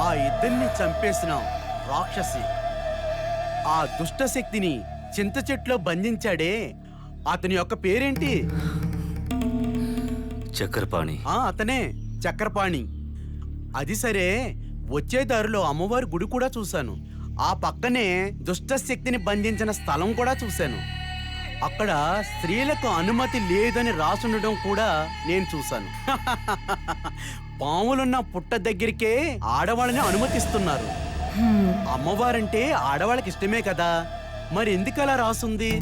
ఆ ఇద్దరిని చంపేసిన రాక్షసి. ఆ దుష్ట శక్తిని చింత చెట్లో బంధించాడే. అతని యొక్క పేరేంటి? చక్కెరపాణి ఆ అతనే చక్రపాణి. అది సరే వచ్చే దారిలో అమ్మవారి గుడి కూడా చూశాను. ఆ పక్కనే దుష్ట శక్తిని బంధించిన స్థలం కూడా చూశాను. అక్కడ స్త్రీలకు అనుమతి లేదని రాసుండడం కూడా నేను చూశాను. పాములున్న పుట్ట దగ్గరికే ఆడవాళ్ళని అనుమతిస్తున్నారు. అమ్మవారంటే ఆడవాళ్ళకి ఇష్టమే కదా. మరి ఎందుకు అలా రాసుంది?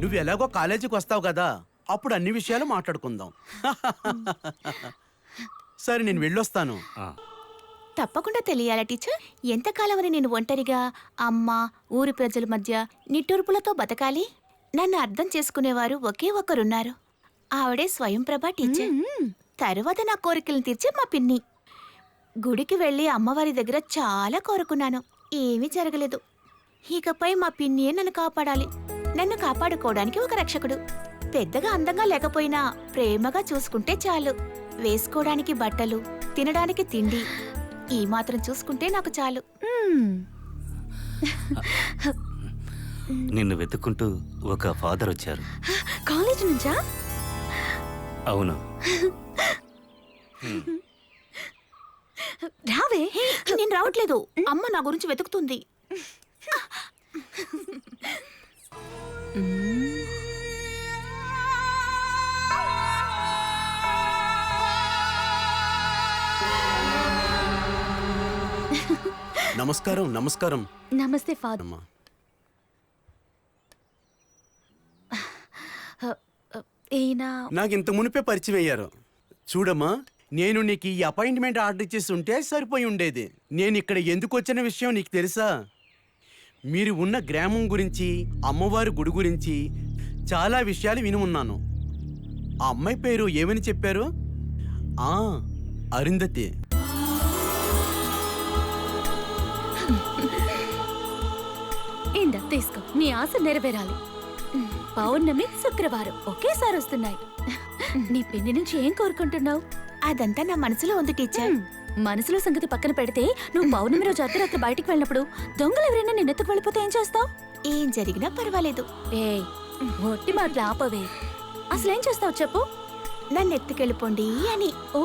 నువ్వు ఎలాగో కాలేజీకి వస్తావు కదా. అప్పుడు అన్ని విషయాలు మాట్లాడుకుందాం. సరే నేను వెళ్ళొస్తాను. తప్పకుండా తెలియాలా టీచర్? ఎంతకాలమని నేను ఒంటరిగా అమ్మ ఊరి ప్రజల మధ్య నిట్టూర్పులతో బతకాలి? నన్ను అర్థం చేసుకునేవారు ఒకే ఒక్కరున్నారు ఆవిడే స్వయంప్రభ టీచర్. తరువాత నా కోరికలను తీర్చే మా పిన్ని. గుడికి వెళ్ళి అమ్మవారి దగ్గర చాలా కోరుకున్నాను. ఏమీ జరగలేదు. ఇకపై మా పిన్నియే నన్ను కాపాడాలి. నన్ను కాపాడుకోవడానికి ఒక రక్షకుడు. పెద్దగా అందంగా లేకపోయినా ప్రేమగా చూసుకుంటే చాలు. వేసుకోవడానికి బట్టలు తినడానికి తిండి ఈ మాత్రం చూసుకుంటే నాకు చాలు. నిన్ను వెతుక్కుంటూ ఒక ఫాదర్ వచ్చారు. కాలేజ్ నుంచా? అవును. రావే నేను రావట్లేదు. అమ్మ నా గురించి వెతుకుతుంది. నమస్కారం నమస్కారం. నమస్తే ఫాదర్. అమ్మా. ఈయన నాకు ఇంత మునిపే పరిచయం అయ్యారు. చూడమ్మా నేను నీకు ఈ అపాయింట్మెంట్ ఆర్డర్ ఇచ్చేసి ఉంటే సరిపోయి ఉండేది. నేను ఇక్కడ ఎందుకు వచ్చిన విషయం నీకు తెలుసా? మీరు ఉన్న గ్రామం గురించి అమ్మవారి గుడి గురించి చాలా విషయాలు విని ఉన్నాను. ఆ అమ్మాయి పేరు ఏమని చెప్పారు? ఆ అరుంధతి. తీసుకో. నీ ఆశ నెరవేరాలి. పౌర్ణమి శుక్రవారం ఒకేసారి వస్తున్నాయి. నీ పెళ్ళి నుంచి ఏం కోరుకుంటున్నావు? అదంతా నా మనసులో ఉంది టీచర్. మనసులో సంగతి పక్కన పెడితే నువ్వు పౌర్ణమి రోజు అర్ధరాత్రి బయటికి వెళ్ళినప్పుడు దొంగలు ఎవరైనా నిన్నెత్తుకు వెళ్ళిపోతే ఏం చేస్తావు? ఏం జరిగినా పర్వాలేదు. ఏ ఒట్టి మాటలు ఆపవే. అసలేం చేస్తావు చెప్పు? నన్ను ఎత్తుకెళ్ళిపోండి అని. ఓ.